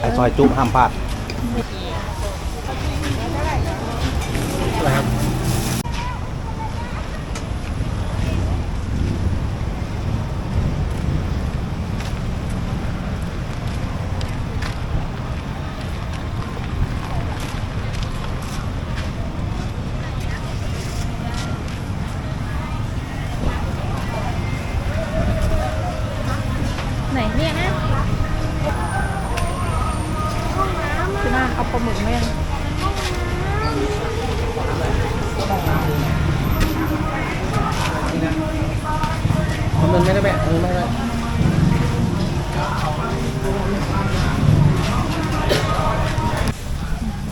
ไอ้ซอยจุห้ามพลาดอะไรครับ ไหนเนี่ยนะพี่นาเอาปลาหมึกไหมยัง มันไม่ได้แบะมันไม่ได้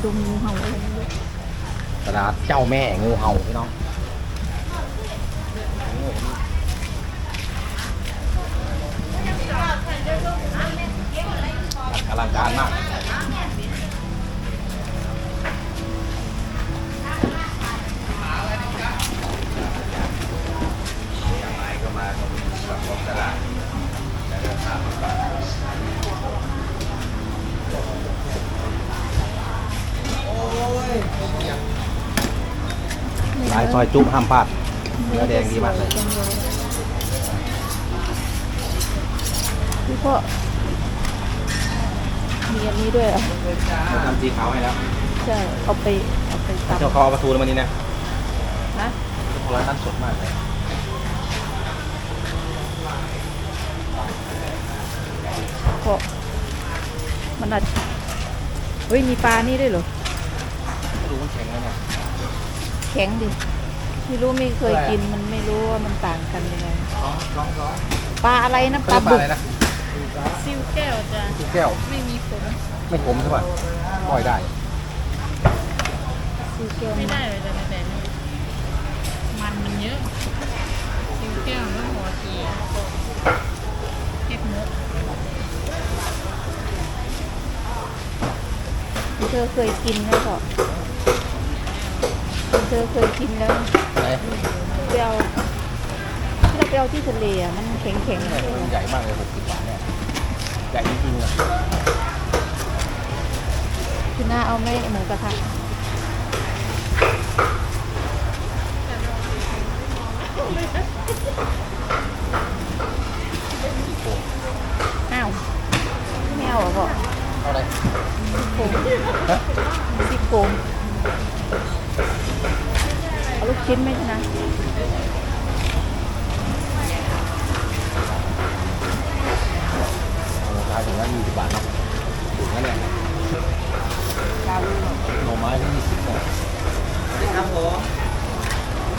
ดู งูเห่าเลยตลาดเจ้าแม่งูเห่าพี่น้องอลังการมากหลาย ซอยจุห้ามพลาดเนื้อแดงดีมากเลยพี่พ่อมีอันนี้ด้วยเหรอเขาทำสีขาวให้แล้วใช่เอาไปเอาไปเจ้าตำเขาเอาประตูมานี่นะนะร้านนั้นสดมากเลยพ่อมันอาจเฮ้ยมีปลานี่ด้วยเหรอไม่รู้มันแข็งแล้วเนี่ยแข็งดิ ไม่รู้ไม่เคยกินมันไม่รู้ว่ามันต่างกันยังไงร้องร้องร้องปลาอะไรนะปปลาลาบึกอะไรนะซิวแก้วจ้ะลูกแก้วไม่มีขนไม่ขมใช่ป่ะปล่อยได้ซิวแก้วไม่ได้เลยแต่แต่นี่มันมันเยอะซิวแก้วแล้วหัวทีเก็บมุกเธอเคยกินไหมพ่อเธอเคยกินแล้ว ไหนไปเอาที่เราไปเอาที่ทะเลอะมันแข็งแข็งๆเลยมันใหญ่มากเลยหกสิบบาทเนี่ยใหญ่จริงๆอะคือหน้าเอาไหม่หมูกระทะสี่โครงอ้าวไม่เอาเหรอพ่อเอาอะไรโครงฮะซี่โครงเอา ลูกชิ้นไหมนะราคาถึงละยี่สิบบาทเนาะถึงแล้วเนี่ยหน่อไม้ก็ยี่สิบเนี่ยครับผม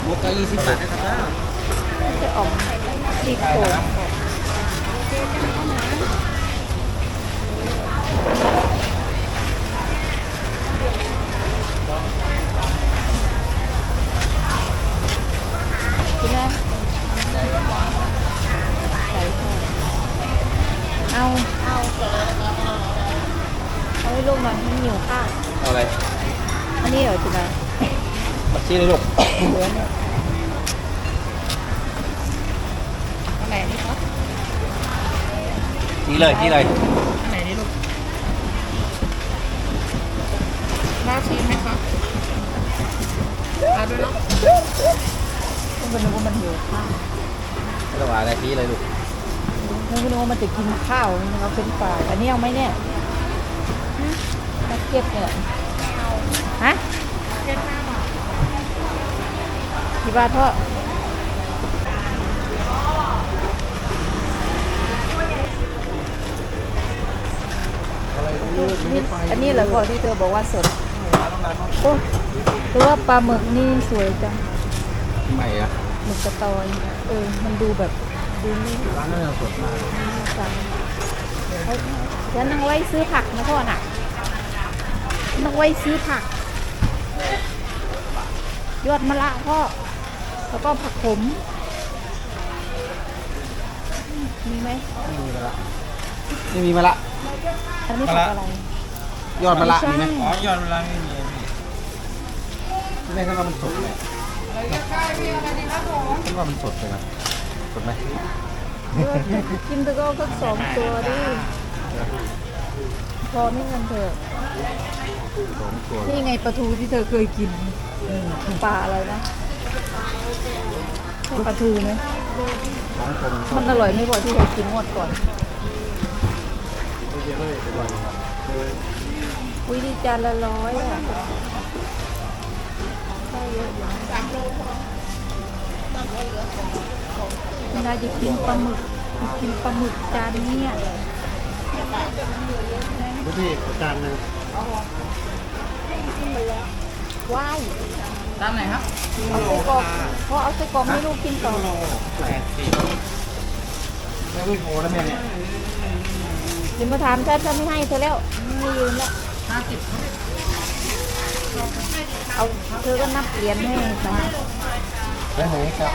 มุกก็ยี่สิบบาท ชี้เลยลูกเหลือเนี่ยอันไหนนี่ครับชี้เลยชี้เลยอันไหนนี่ลูกน่าชิมไหมครับเอาด้วยเนาะต้องเป็นนึกว่ามันหิวข้าวไม่ต้องอะไรชี้เลยลูกนึกว่ามันจะกินข้าวมันเอาเป็นฝ่ายอันนี้เอาไหมเนี่ยฮะนักเก็ตเนี่ยฮะเจ็ดห้าบาท กี่บาทเท่านี่อันนี้เหรอพ่อที่เธอบอกว่าสด โอ้แต่ว่าปลาหมึกนี่สวยจังใหม่อะหมึกกระตอยเออ มันดูแบบดูไม่ร้านนั้นสดมากสั่งเขาฉันนั่งไว้ซื้อผักนะพ่อน่ะนั่งไว้ซื้อผัก ยอดมะละพ่อ แล้วก็ผักขม มีไหมไม่มีมาละไม่มีมาละ อันนี้ผักอะไร ยอดมะละไม่มีไหมใช่อ๋อยอดเวลาไม่มีอะพี่แม่คิดว่ามันสดไหมคิดว่ามันสดเลยนะสดไหมเออกินไปก็สักสองตัวดิ พอไม่เงินเธอสองตัวนี่ไงปลาทูที่เธอเคยกินปลาอะไรนะใช่ ปลาทูไหมสองคนมันอร่อยไม่พอที่เคยกินงวดก่อนไม่เยอะเลยทุกวันครับคืออุ้ยดีจานละร้อยอะได้เยอะอยู่เวลาจะกินปลาหมึกกินปลาหมึกจานเนี้ยทุกที่จานหนึ่งว้าย ตามไหนครับเอาไส้กรอกเพราะเอาไส้กรอกให้ลูกกินต่อแปดสิบไม่ไม่พอแล้วแม่เนี่ยเดี๋ยวมาถามฉันฉันไม่ให้เธอแล้วไม่ยืนแล้วห้าสิบเอาเธอก็นับเหรียญให้นะได้ไหมครับ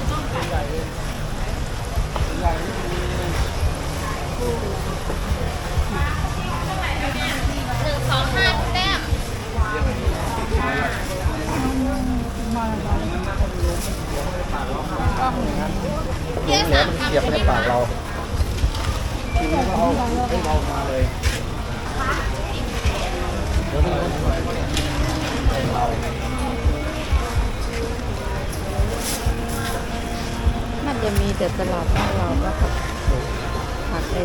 น่าจะมีแต่ตลาดบ้านเราแล้วกับผักไอ้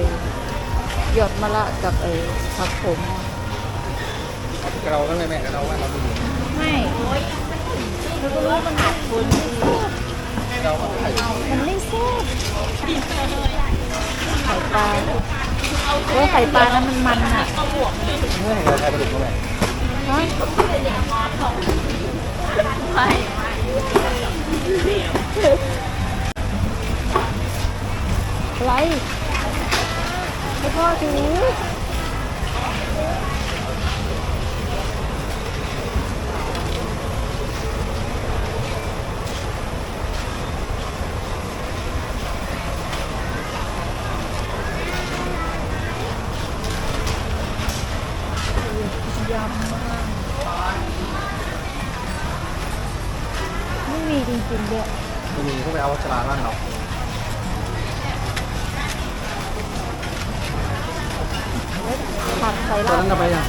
ยอดมะละกับไอ้ผักผมเราก็เลยแม่เราว่าเราไม่ไม่เธอก็รู้มันผักผลไม่แซ่บเราก็ไข่มันไม่แซ่บไข่ปลาเออไข่ปลานั้นมันมันอะเมื่อไหร่เราใช้ปลาดุกเมื่อไหร่ฮะ อะไรให้พ่อถือ ยำมากไม่มีจริงๆด้วย ไม่มีก็ไปเอาวัชราบ้านเรา ผักใส่ ตอน ลาบ นั้นเราไปยัง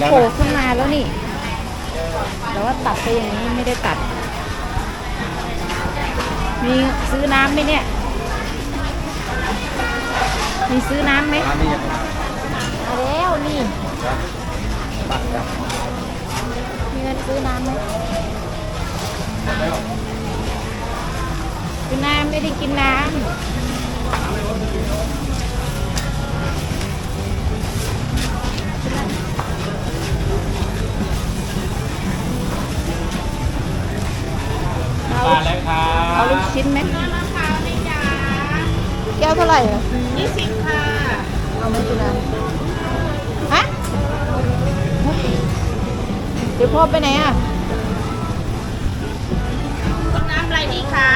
แล้วโผล่ขึ้นมาแล้วนี่ แต่ว่าตัดไปอย่างนี้ไม่ได้ตัด มีซื้อน้ำไหมเนี่ย มีซื้อน้ำไหมร้านนี้ยังมาแล้วนี่ตัดแล้วมีเงินซื้อน้ำไหมกินน้ำไม่ได้กินน้ำ เดี๋ยวพ่อไปไหนอะต้นน้ำอะไรดีคะ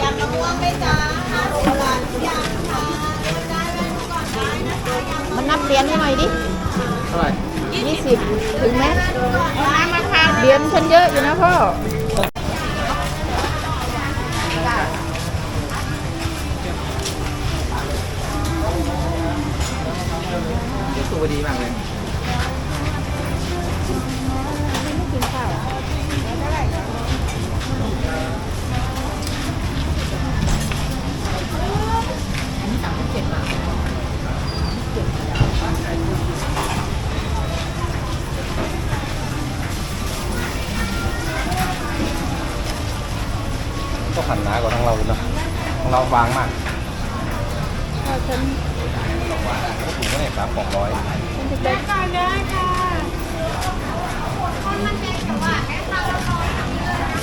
ยำมะม่วงไหมจ๊ะห้าโลละยำค่ะเดินได้แวะดูก่อนได้นะคะยำมันนับเหรียญให้หน่อยดิเท่าไหร่ยี่สิบถึงไหมเอาน้ำมะพร้าว เหรียญฉันเยอะอยู่นะพ่อ เดี๋ยวตัวดีมากเลยไม่กินข้าวก็ขันหนากว่าทางเราเลยเนาะของเราบางมากพ่อฉันก็ กถุงก็ได้สามสองร้อยเป็นก่อนเด้ค่ะคนมันเป็นแต่ว่าแค่ตาละร้อยทำเอะนะ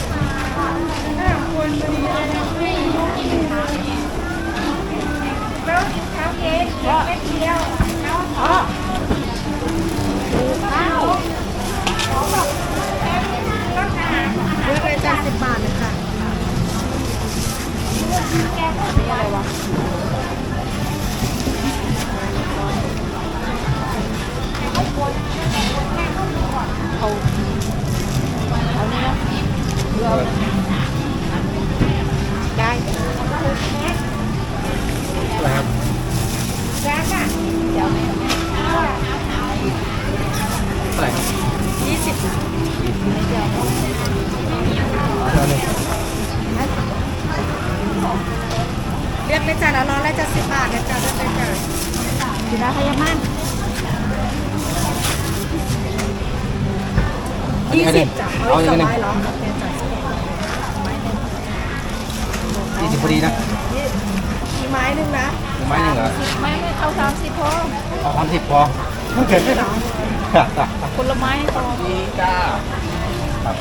คะคนพดีเลยนะไม่รู้กินข้าวแล้วกินข้าเย็นไม่เที่ยวแล้วอ๋อ พยามันยี่สิบจ้ะเอาอย่างนี้ไม้เหรอยี่สิบพอดีนะมีไม้หนึ่งนะไม้หนึ่งเหรอไม่ไม่เอาสามสิบพอเอาสามสิบพอโอเคผลไม้พอนี่จ้าครับ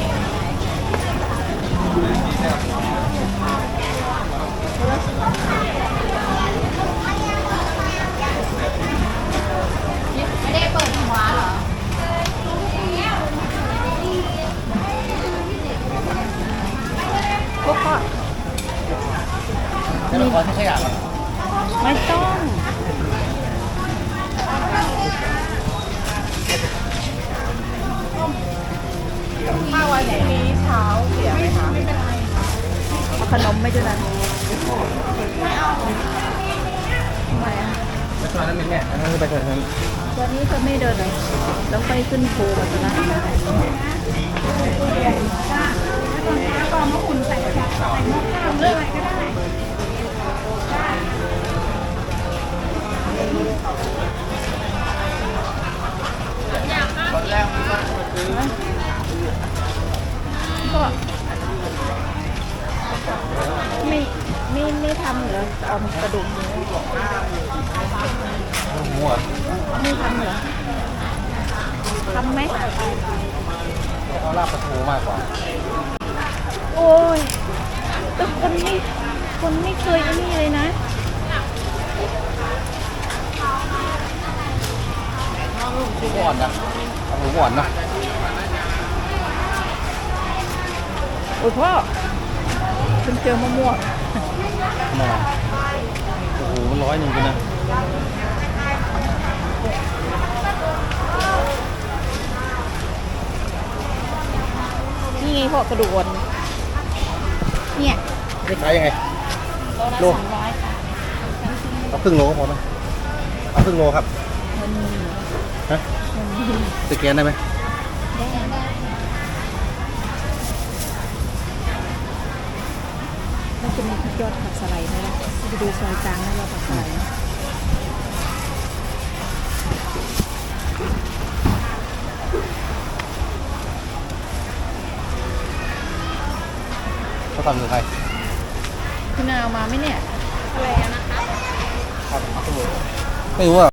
ไม่ได้เปิดหัวเหรอพวกก็แล้วเราขอที่ขยะก่อนไม่ต้องถ้าวันพรุ่งนี้เช้าเสียไหมคะเอาขนมไม่ด้วยนะไป ตอนนั้นเป็นแม่อันนั้นไปตอนนั้นวันนี้จะไม่เดินเลยแล้วไปขึ้นภูกันนะกองมะขุนใส่ใส่หม้อข้าวเลือกอะไรก็ได้ก็ไม่ไม่ไม่ทำเหรอเอากระดูกหมู หัว ไม่ทำเหรอทำไหม เขา ลาบปลาทูมากกว่า โอ้ยแต่คนไม่คนไม่เคยไอ้นี่เลยนะหมูอ่อนนะเอาหมูอ่อนนะโอ้ยพ่อคุณเจอมะม่วงมาโอ้โหมันร้อยหนึ่งกันนะ นี่ไงพ่อกระดูกอ่อนเนี่ยนี่ขายยังไง โลละโล สองร้อยค่ะเอาครึ่งโลก็พอไหมเอาครึ่งโลครับมันมีฮะสแกนได้ไหมได้ได้มันจะมียอดผักสไลด์ไหมล่ะไปดูซอยจางแล้วยอดผักสไลด์ เขาทำคือใครคุณนาเอามาไหมเนี่ย อะไรอะนะคะไม่รู้อะ